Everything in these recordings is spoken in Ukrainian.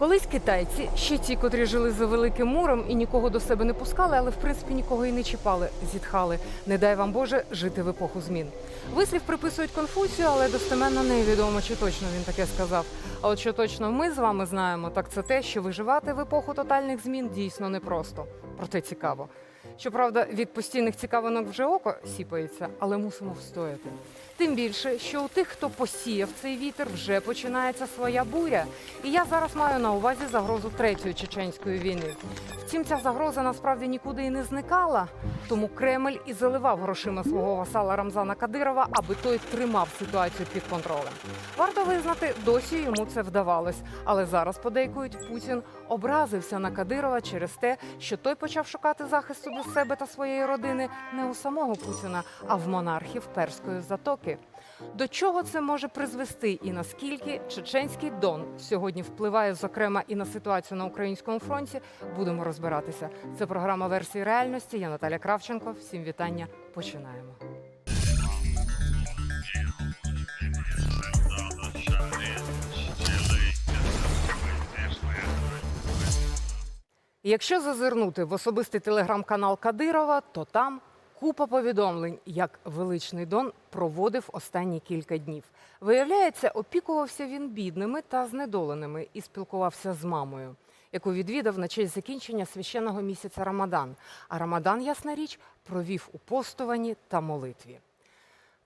Колись китайці, ще ті, котрі жили за великим муром і нікого до себе не пускали, але в принципі нікого і не чіпали, зітхали. Не дай вам Боже жити в епоху змін. Вислів приписують Конфуцію, але достеменно невідомо, чи точно він таке сказав. А от що точно ми з вами знаємо, так це те, що виживати в епоху тотальних змін дійсно непросто. Проте цікаво. Щоправда, від постійних цікавинок вже око сіпається, але мусимо встояти. Тим більше, що у тих, хто посіяв цей вітер, вже починається своя буря. І я зараз маю на увазі загрозу третьої чеченської війни. Втім, ця загроза насправді нікуди і не зникала. Тому Кремль і заливав грошима свого васала Рамзана Кадирова, аби той тримав ситуацію під контролем. Варто визнати, досі йому це вдавалось. Але зараз подейкують, Путін образився на Кадирова через те, що той почав шукати захисту для себе та своєї родини не у самого Путіна, а в монархів Перської затоки. До чого це може призвести, і наскільки чеченський дон сьогодні впливає, зокрема, і на ситуацію на українському фронті, будемо розбиратися. Це програма версії реальності. Я Наталя Кравченко. Всім вітання. Починаємо. Якщо зазирнути в особистий телеграм-канал Кадирова, то там купа повідомлень, як величний Дон проводив останні кілька днів. Виявляється, опікувався він бідними та знедоленими і спілкувався з мамою, яку відвідав на честь закінчення священного місяця Рамадан. А Рамадан, ясна річ, провів у постуванні та молитві.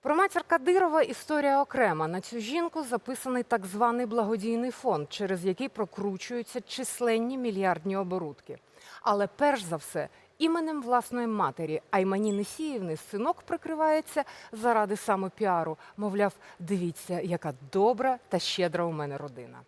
Про матір Кадирова історія окрема. На цю жінку записаний так званий благодійний фонд, через який прокручуються численні мільярдні оборудки. Але перш за все, іменем власної матері Аймані Несіївни синок прикривається заради самопіару. Мовляв, дивіться, яка добра та щедра у мене родина.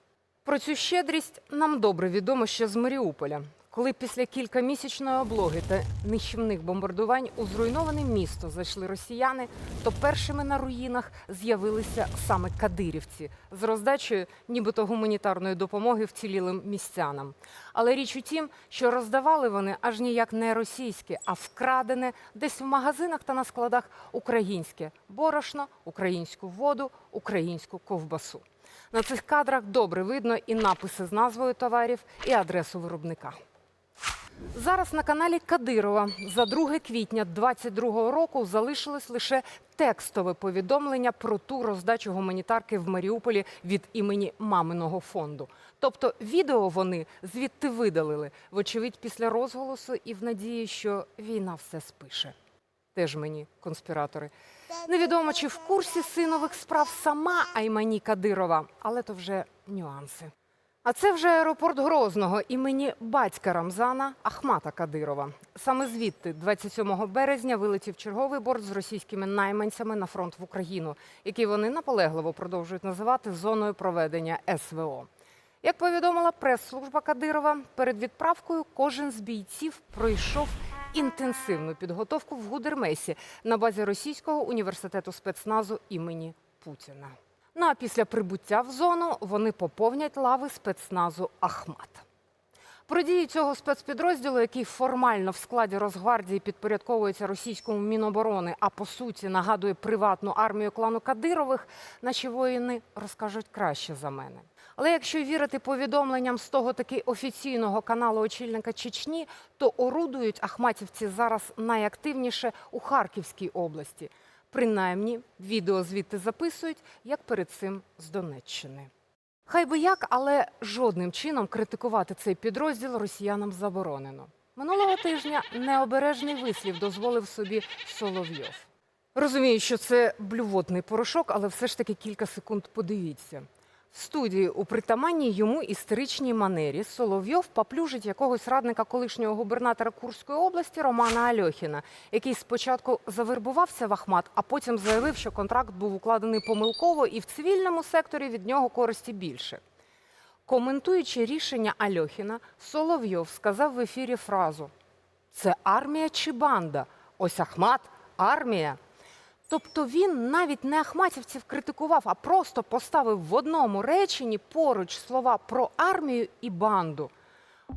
Про цю щедрість нам добре відомо ще з Маріуполя. Коли після кількамісячної облоги та нищівних бомбардувань у зруйноване місто зайшли росіяни, то першими на руїнах з'явилися саме кадирівці з роздачею нібито гуманітарної допомоги вцілілим містянам. Але річ у тім, що роздавали вони аж ніяк не російське, а вкрадене десь в магазинах та на складах українське борошно, українську воду, українську ковбасу. На цих кадрах добре видно і написи з назвою товарів, і адресу виробника. Зараз на каналі Кадирова за 2 квітня 2022 року залишилось лише текстове повідомлення про ту роздачу гуманітарки в Маріуполі від імені маминого фонду. Тобто відео вони звідти видалили, вочевидь, після розголосу і в надії, що війна все спише. Теж мені конспіратори. Невідомо, чи в курсі синових справ сама Аймані Кадирова, але то вже нюанси. А це вже аеропорт Грозного імені батька Рамзана Ахмата Кадирова. Саме звідти, 27 березня, вилетів черговий борт з російськими найманцями на фронт в Україну, який вони наполегливо продовжують називати зоною проведення СВО. Як повідомила прес-служба Кадирова, перед відправкою кожен з бійців пройшов інтенсивну підготовку в Гудермесі на базі Російського університету спецназу імені Путіна. А після прибуття в зону вони поповнять лави спецназу Ахмат. Про дії цього спецпідрозділу, який формально в складі Росгвардії підпорядковується російському міноборони, а по суті нагадує приватну армію клану Кадирових, наші воїни розкажуть краще за мене. Але якщо вірити повідомленням з того таки офіційного каналу очільника Чечні, то орудують ахматівці зараз найактивніше у Харківській області. Принаймні, відео звідти записують, як перед цим з Донеччини. Хай би як, але жодним чином критикувати цей підрозділ росіянам заборонено. Минулого тижня необережний вислів дозволив собі Соловйов. Розумію, що це блювотний порошок, але все ж таки кілька секунд подивіться. Студії у притаманній йому істеричній манері Соловйов поплюжить якогось радника колишнього губернатора Курської області Романа Альохіна, який спочатку завербувався в Ахмат, а потім заявив, що контракт був укладений помилково і в цивільному секторі від нього користі більше. Коментуючи рішення Альохіна, Соловйов сказав в ефірі фразу: Це армія чи банда? Ось Ахмат армія. Тобто він навіть не ахматівців критикував, а просто поставив в одному реченні поруч слова про армію і банду.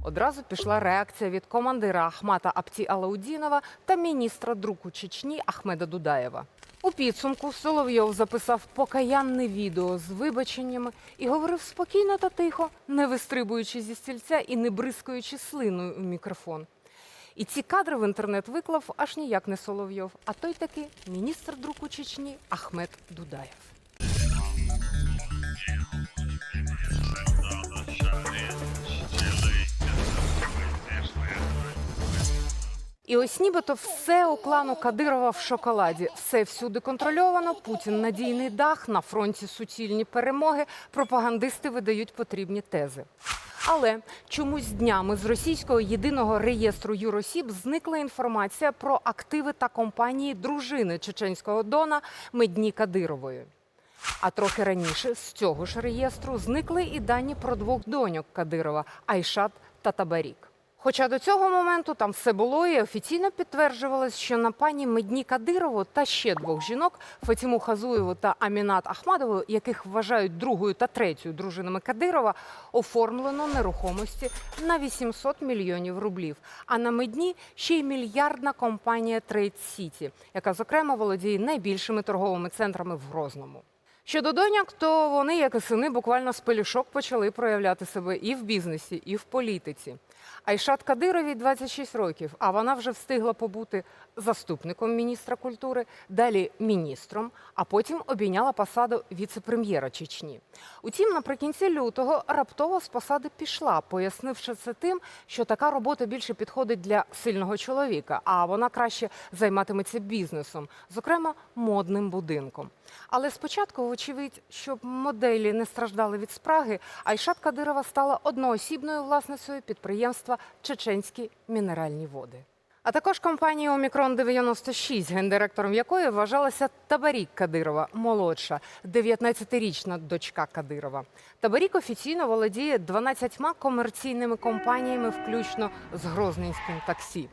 Одразу пішла реакція від командира Ахмата Апті Алаудінова та міністра друку Чечні Ахмеда Дудаєва. У підсумку Соловйов записав покаянне відео з вибаченнями і говорив спокійно та тихо, не вистрибуючи зі стільця і не бризкаючи слиною у мікрофон. І ці кадри в інтернет виклав аж ніяк не Соловйов, а той таки міністр друку Чечні Ахмед Дудаєв. І ось нібито все у клану Кадирова в шоколаді. Все всюди контрольовано. Путін надійний дах, на фронті суцільні перемоги. Пропагандисти видають потрібні тези. Але чомусь днями з російського єдиного реєстру юросіб зникла інформація про активи та компанії дружини чеченського дона Медні Кадирової. А трохи раніше з цього ж реєстру зникли і дані про двох доньок Кадирова Айшат та Табарік. Хоча до цього моменту там все було і офіційно підтверджувалось, що на пані Медні Кадирову та ще двох жінок Фатіму Хазуєву та Амінат Ахмадову, яких вважають другою та третьою дружинами Кадирова, оформлено нерухомості на 800 мільйонів рублів. А на Медні ще й мільярдна компанія Trade City, яка зокрема володіє найбільшими торговими центрами в Грозному. Щодо доньок, то вони, як і сини, буквально з пелюшок почали проявляти себе і в бізнесі, і в політиці. Айшат Кадировій 26 років, а вона вже встигла побути заступником міністра культури, далі міністром, а потім обійняла посаду віце-прем'єра Чечні. Утім, наприкінці лютого раптово з посади пішла, пояснивши це тим, що така робота більше підходить для сильного чоловіка, а вона краще займатиметься бізнесом, зокрема модним будинком. Але спочатку, вочевидь, щоб моделі не страждали від спраги, Айшат Кадирова стала одноосібною власницею підприємства Чеченські мінеральні води. А також компанії Омікрон 96, гендиректором якої вважалася Табарік Кадирова, молодша, 19-річна дочка Кадирова. Табарік офіційно володіє 12 комерційними компаніями, включно з Грозненським таксі.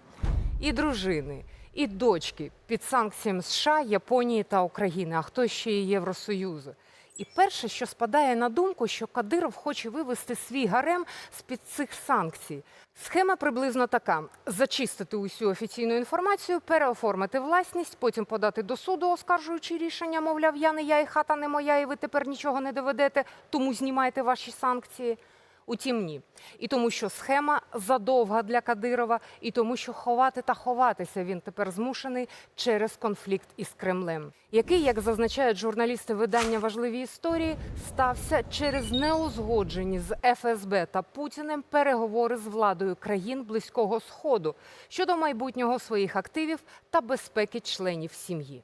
І дружини, і дочки під санкціями США, Японії та України, а хто ще є Євросоюзу. І перше, що спадає на думку, що Кадиров хоче вивести свій гарем з-під цих санкцій. Схема приблизно така: зачистити усю офіційну інформацію, переоформити власність, потім подати до суду, оскаржуючи рішення, мовляв, я не я і хата не моя, і ви тепер нічого не доведете, тому знімайте ваші санкції. Утім, ні. І тому, що схема задовга для Кадирова, і тому, що ховати та ховатися він тепер змушений через конфлікт із Кремлем, який, як зазначають журналісти видання важливі історії, стався через неузгоджені з ФСБ та Путіним переговори з владою країн Близького Сходу щодо майбутнього своїх активів та безпеки членів сім'ї.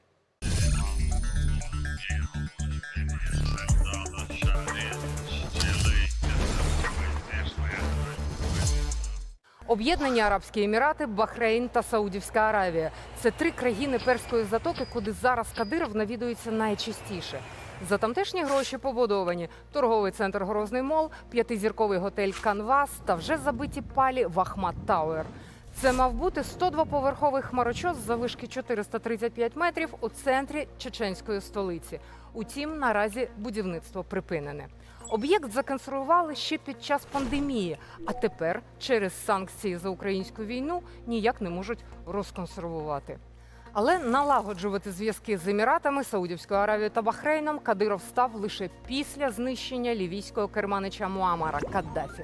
Об'єднані Арабські Емірати, Бахрейн та Саудівська Аравія це три країни перської затоки, куди зараз Кадиров навідується найчастіше. За тамтешні гроші побудовані торговий центр Грозний Мол, п'ятизірковий готель Канвас та вже забиті палі Вахмат Тауер. Це мав бути 102-поверховий хмарочос за вишки 435 метрів у центрі чеченської столиці. Утім, наразі будівництво припинене. Об'єкт законсервували ще під час пандемії, а тепер через санкції за українську війну ніяк не можуть розконсервувати. Але налагоджувати зв'язки з Еміратами, Саудівською Аравією та Бахрейном Кадиров став лише після знищення лівійського керманича Муамара Каддафі.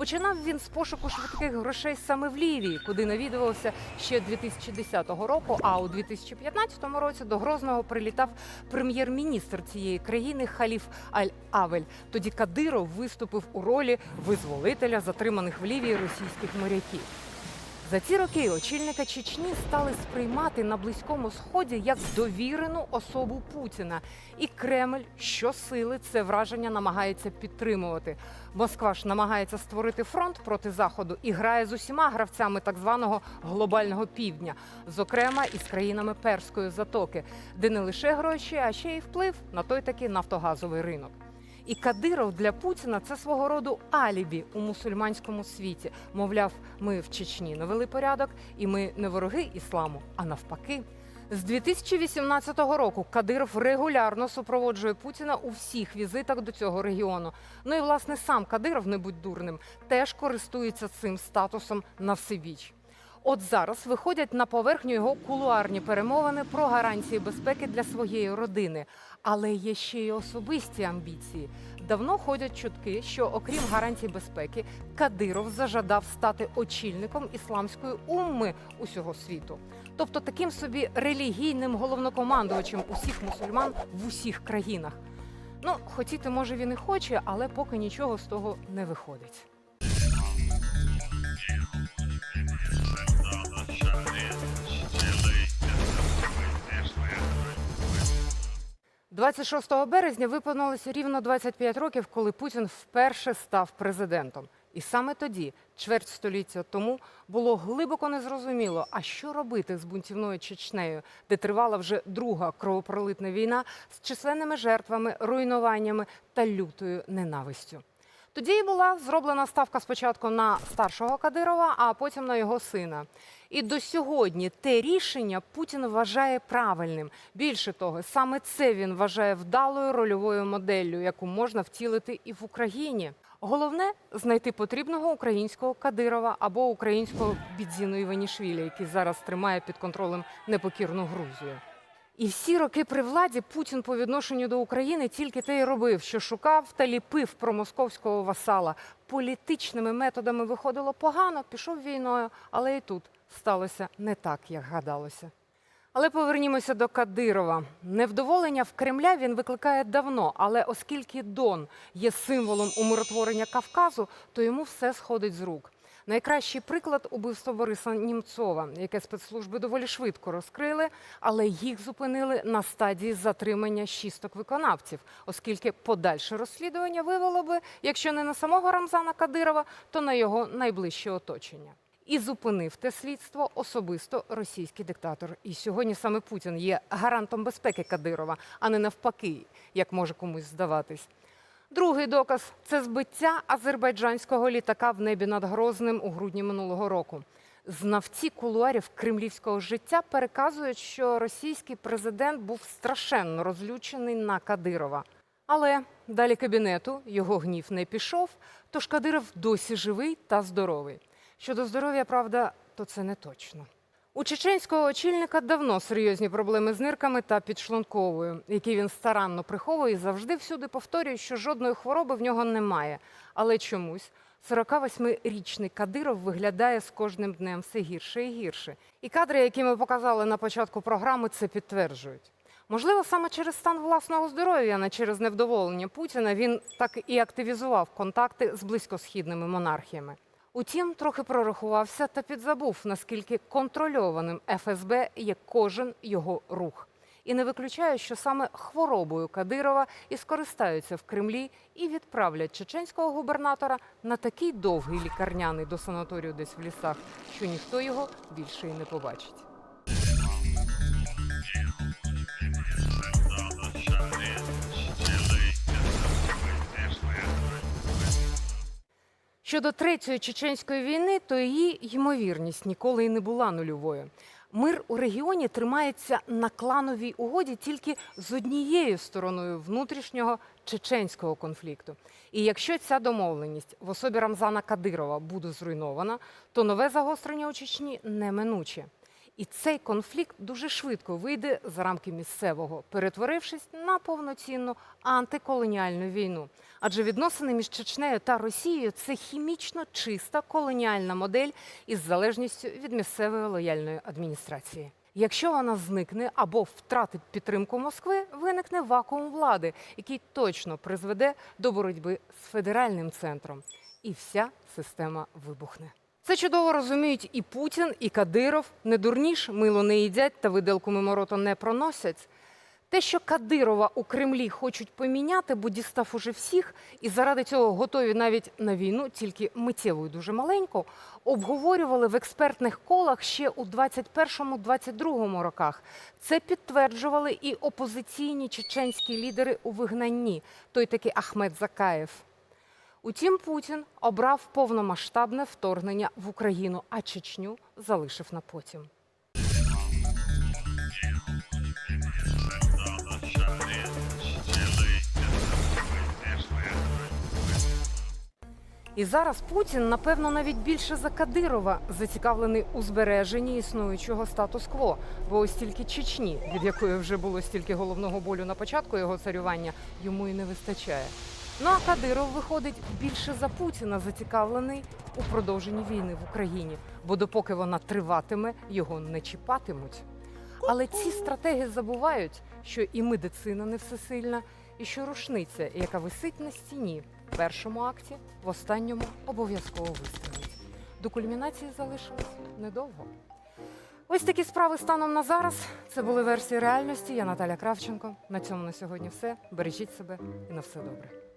Починав він з пошуку швидких грошей саме в Лівії, куди навідувався ще 2010 року. А у 2015 році до Грозного прилітав прем'єр-міністр цієї країни Халіф Аль-Авель. Тоді Кадиров виступив у ролі визволителя затриманих в Лівії російських моряків. За ці роки очільника Чечні стали сприймати на близькому сході як довірену особу Путіна, і Кремль щосили це враження намагається підтримувати. Москва ж намагається створити фронт проти заходу і грає з усіма гравцями так званого глобального півдня, зокрема із країнами Перської затоки, де не лише гроші, а ще й вплив на той таки нафтогазовий ринок. І Кадиров для Путіна це свого роду алібі у мусульманському світі. Мовляв, ми в Чечні навели порядок, і ми не вороги ісламу, а навпаки. З 2018 року Кадиров регулярно супроводжує Путіна у всіх візитах до цього регіону. Ну і власне сам Кадиров, не будь дурним, теж користується цим статусом на всебіч. От зараз виходять на поверхню його кулуарні перемовини про гарантії безпеки для своєї родини. Але є ще й особисті амбіції. Давно ходять чутки, що окрім гарантій безпеки, Кадиров зажадав стати очільником ісламської умми усього світу, тобто таким собі релігійним головнокомандувачем усіх мусульман в усіх країнах. Ну, хотіти, може, він і хоче, але поки нічого з того не виходить. 26 березня виповнилося рівно 25 років, коли Путін вперше став президентом. І саме тоді, чверть століття тому, було глибоко незрозуміло, а що робити з бунтівною Чечнею, де тривала вже друга кровопролитна війна з численними жертвами, руйнуваннями та лютою ненавистю. Тоді була зроблена ставка спочатку на старшого Кадирова, а потім на його сина. І до сьогодні те рішення Путін вважає правильним. Більше того, саме це він вважає вдалою рольовою моделлю, яку можна втілити і в Україні. Головне знайти потрібного українського Кадирова або українського Бідзіну Іванішвілі, який зараз тримає під контролем непокірну Грузію. І всі роки при владі Путін по відношенню до України тільки те й робив, що шукав та ліпив промосковського васала. Політичними методами виходило погано, пішов війною, але і тут сталося не так, як гадалося. Але повернімося до Кадирова. Невдоволення в Кремля він викликає давно, але оскільки Дон є символом умиротворення Кавказу, то йому все сходить з рук. Найкращий приклад убивство Бориса Німцова, яке спецслужби доволі швидко розкрили, але їх зупинили на стадії затримання шісток виконавців, оскільки подальше розслідування вивело би, якщо не на самого Рамзана Кадирова, то на його найближче оточення. І зупинив те слідство особисто російський диктатор. І сьогодні саме Путін є гарантом безпеки Кадирова, а не навпаки, як може комусь здаватись. Другий доказ це збиття азербайджанського літака в небі над Грозним у грудні минулого року. Знавці кулуарів кремлівського життя переказують, що російський президент був страшенно розлючений на Кадирова. Але далі кабінету його гнів не пішов, тож Кадиров досі живий та здоровий. Щодо здоров'я, правда, то це не точно. У чеченського очільника давно серйозні проблеми з нирками та підшлунковою, які він старанно приховує і завжди всюди повторює, що жодної хвороби в нього немає. Але чомусь 48-річний Кадиров виглядає з кожним днем все гірше і гірше. І кадри, які ми показали на початку програми, це підтверджують. Можливо, саме через стан власного здоров'я, а не через невдоволення Путіна, він так і активізував контакти з близькосхідними монархіями. Утім, трохи прорахувався та підзабув, наскільки контрольованим ФСБ є кожен його рух. І не виключає, що саме хворобою Кадирова і скористаються в Кремлі і відправлять чеченського губернатора на такий довгий лікарняний до санаторію десь в лісах, що ніхто його більше і не побачить. Щодо третьої чеченської війни, то її ймовірність ніколи і не була нульовою. Мир у регіоні тримається на клановій угоді тільки з однією стороною внутрішнього чеченського конфлікту. І якщо ця домовленість в особі Рамзана Кадирова буде зруйнована, то нове загострення у Чечні неминуче. І цей конфлікт дуже швидко вийде за рамки місцевого, перетворившись на повноцінну антиколоніальну війну. Адже відносини між Чечнею та Росією це хімічно чиста колоніальна модель із залежністю від місцевої лояльної адміністрації. Якщо вона зникне або втратить підтримку Москви, виникне вакуум влади, який точно призведе до боротьби з федеральним центром, і вся система вибухне. Це чудово розуміють і Путін, і Кадиров. Не дурніш, мило не їдять та виделку миморота не проносять. Те, що Кадирова у Кремлі хочуть поміняти, бо дістав уже всіх, і заради цього готові навіть на війну, тільки миттєву і дуже маленьку, обговорювали в експертних колах ще у 21-22 роках. Це підтверджували і опозиційні чеченські лідери у вигнанні, той таки Ахмед Закаєв. Утім, Путін обрав повномасштабне вторгнення в Україну, а Чечню залишив на потім. І зараз Путін, напевно, навіть більше за Кадирова зацікавлений у збереженні існуючого статус-кво, бо ось тільки Чечні, від якої вже було стільки головного болю на початку його царювання, йому і не вистачає. Ну а Кадиров виходить більше за Путіна зацікавлений у продовженні війни в Україні, бо допоки вона триватиме, його не чіпатимуть. Але ці стратеги забувають, що і медицина не всесильна, і що рушниця, яка висить на стіні в першому акті, в останньому обов'язково вистрілить. До кульмінації залишилось недовго. Ось такі справи станом на зараз. Це були версії реальності. Я Наталя Кравченко. На цьому на сьогодні все. Бережіть себе і на все добре.